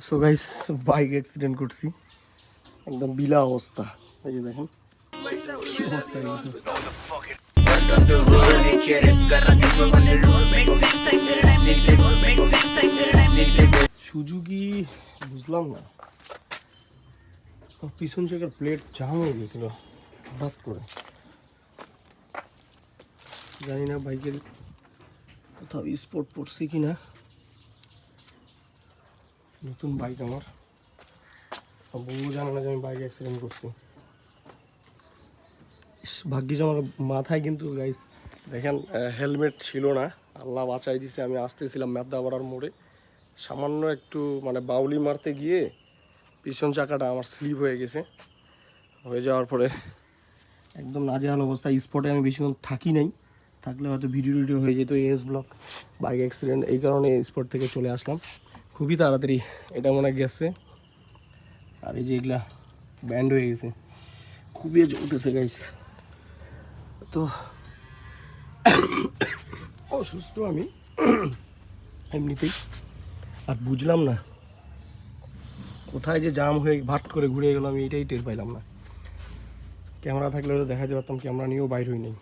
So guys bike accident করছি একদম বিলা অবস্থা এই যে দেখেন কি অবস্থা হয়ে গেছে সুজুকি বুঝলাম না ওর পিছন চাকার প্লেট জাম হয়ে গেছিল হঠাৎ করে জানি না বাইকের কোথাও স্পট পড়ছে কি না নতুন বাইক আমার। বউ জানে না যে আমি বাইক অ্যাক্সিডেন্ট করছি। ভাগ্যিস আমার মাথায় কিন্তু গাইস দেখেন হেলমেট ছিল না। আল্লাহ বাঁচাই দিছে, আমি আসতেছিলাম মেদাবাড়ার মোড়ে। সামান্য একটু মানে বাউলি মারতে গিয়ে পিছন চাকাটা আমার স্লিপ হয়ে গেছে। হয়ে যাওয়ার পরে একদম নাজেহাল অবস্থা। স্পটে আমি বেশিক্ষণ থাকি নাই। থাকলে হয়তো ভিডিও টিডিও হয়ে যেত এস ব্লক বাইক অ্যাক্সিডেন্ট এই কারণে স্পট থেকে চলে আসলাম। খুবই তাড়াতাড়ি, এটা মনে গেছে। আর এই যে এগুলা ব্যান্ড হয়ে গেছে। খুবই জ্বলতেছে গাইছে তো, অসুস্থ আমি, এমনিতেই। আর বুঝলাম না, কোথায় যে জাম হয়ে ভাট করে ঘুরে গেল, আমি এটাই টের পাইলাম না। ক্যামেরা থাকলে হয়তো দেখাতে পারতাম, ক্যামেরা নিয়েও বাইর হই নেই।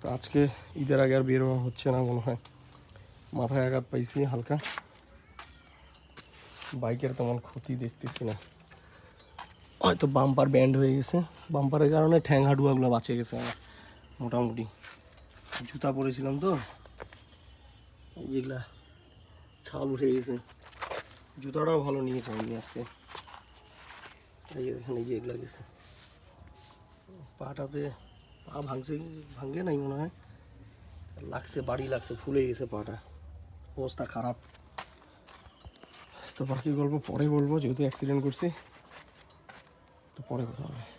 তো আজকে ঈদের আগে আর বের হওয়া হচ্ছে না মনে হয়। মাথায় আঘাত পাইছি হালকা। বাইকের তেমন ক্ষতি দেখতেছি না হয়তো বাম্পার ব্যান্ড হয়ে গেছে বাম্পারের কারণে ঠ্যাং হাডুয়াগুলো বাঁচে গেছে আমার মোটামুটি জুতা পরেছিলাম তো এই যেগুলা ছাল উঠে গেছে জুতাটাও ভালো নিয়েছে আমি আজকে এই যে দেখেন এই যে এগুলা গেছে পাটাতে পা ভাঙছে ভাঙে নাই মনে হয় লাগছে বাড়ি লাগছে ফুলে গেছে পাটা অবস্থা খারাপ তো বাকি গল্প পরে বলব যেহেতু অ্যাক্সিডেন্ট করছি তো পরে কথা হবে।